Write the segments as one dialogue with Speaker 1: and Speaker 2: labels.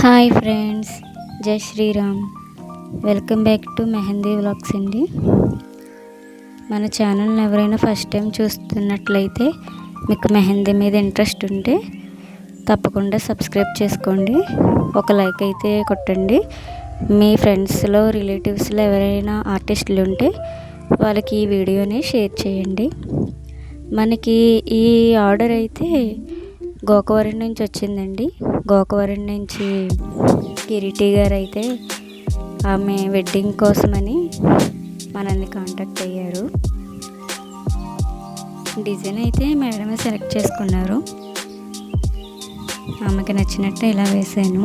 Speaker 1: Hi friends Jai Sriram. Welcome back to mehndi vlogs అండి. మన ఛానల్ని ఎవరైనా ఫస్ట్ టైం చూస్తున్నట్లయితే మీకు మెహందీ మీద ఇంట్రెస్ట్ ఉంటే తప్పకుండా సబ్స్క్రైబ్ చేసుకోండి. ఒక లైక్ అయితే కొట్టండి. మీ ఫ్రెండ్స్లో రిలేటివ్స్లో ఎవరైనా ఆర్టిస్టులు ఉంటే వాళ్ళకి ఈ వీడియోని షేర్ చేయండి. మనకి ఈ ఆర్డర్ అయితే గోకవరం నుంచి వచ్చిందండి. గోకవరం నుంచి కిరీటి గారు అయితే ఆమె వెడ్డింగ్ కోసమని మనల్ని కాంటాక్ట్ అయ్యారు. డిజైన్ అయితే మేడమే సెలెక్ట్ చేసుకున్నారు. ఆమెకి నచ్చినట్టు ఇలా వేసాను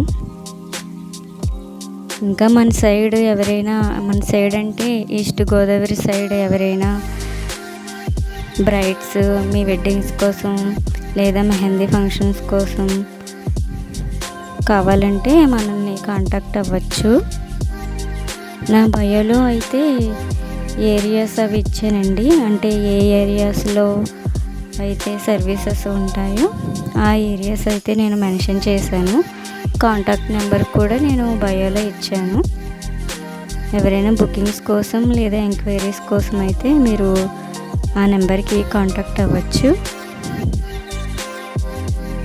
Speaker 1: ఇంకా మన సైడ్ ఎవరైనా మన సైడ్ అంటే ఈస్ట్ గోదావరి సైడ్ ఎవరైనా బ్రైడ్స్ మీ వెడ్డింగ్స్ కోసం లేదా మెహందీ ఫంక్షన్స్ కోసం కావాలంటే మనల్ని కాంటాక్ట్ అవ్వచ్చు. నా బయోలో అయితే ఏరియాస్ అవి ఇచ్చానండి. అంటే ఏ ఏరియాస్లో అయితే సర్వీసెస్ ఉంటాయో ఆ ఏరియాస్ అయితే నేను మెన్షన్ చేశాను. కాంటాక్ట్ నెంబర్ కూడా నేను బయోలో ఇచ్చాను. ఎవరైనా బుకింగ్స్ కోసం లేదా ఎంక్వైరీస్ కోసం అయితే మీరు ఆ నెంబర్కి కాంటాక్ట్ అవ్వచ్చు.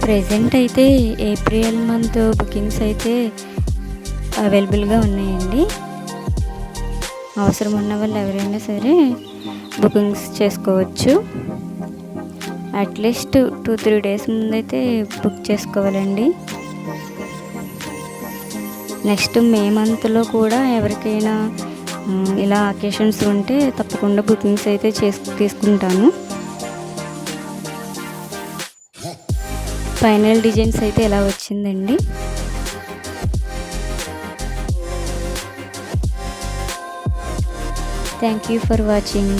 Speaker 1: ప్రజెంట్ అయితే ఏప్రిల్ మంత్ బుకింగ్స్ అయితే అవైలబుల్గా ఉన్నాయండి. అవసరం ఉన్న వాళ్ళు ఎవరైనా సరే బుకింగ్స్ చేసుకోవచ్చు. అట్లీస్ట్ టూ త్రీ డేస్ ముందైతే బుక్ చేసుకోవాలండి. నెక్స్ట్ మే మంత్లో కూడా ఎవరికైనా ఇలా అకేషన్స్ ఉంటే తప్పకుండా బుకింగ్స్ అయితే చేసు తీసుకుంటాను. ఫైనల్ డిజైన్స్ అయితే ఎలా వచ్చిందండి? Thank you for watching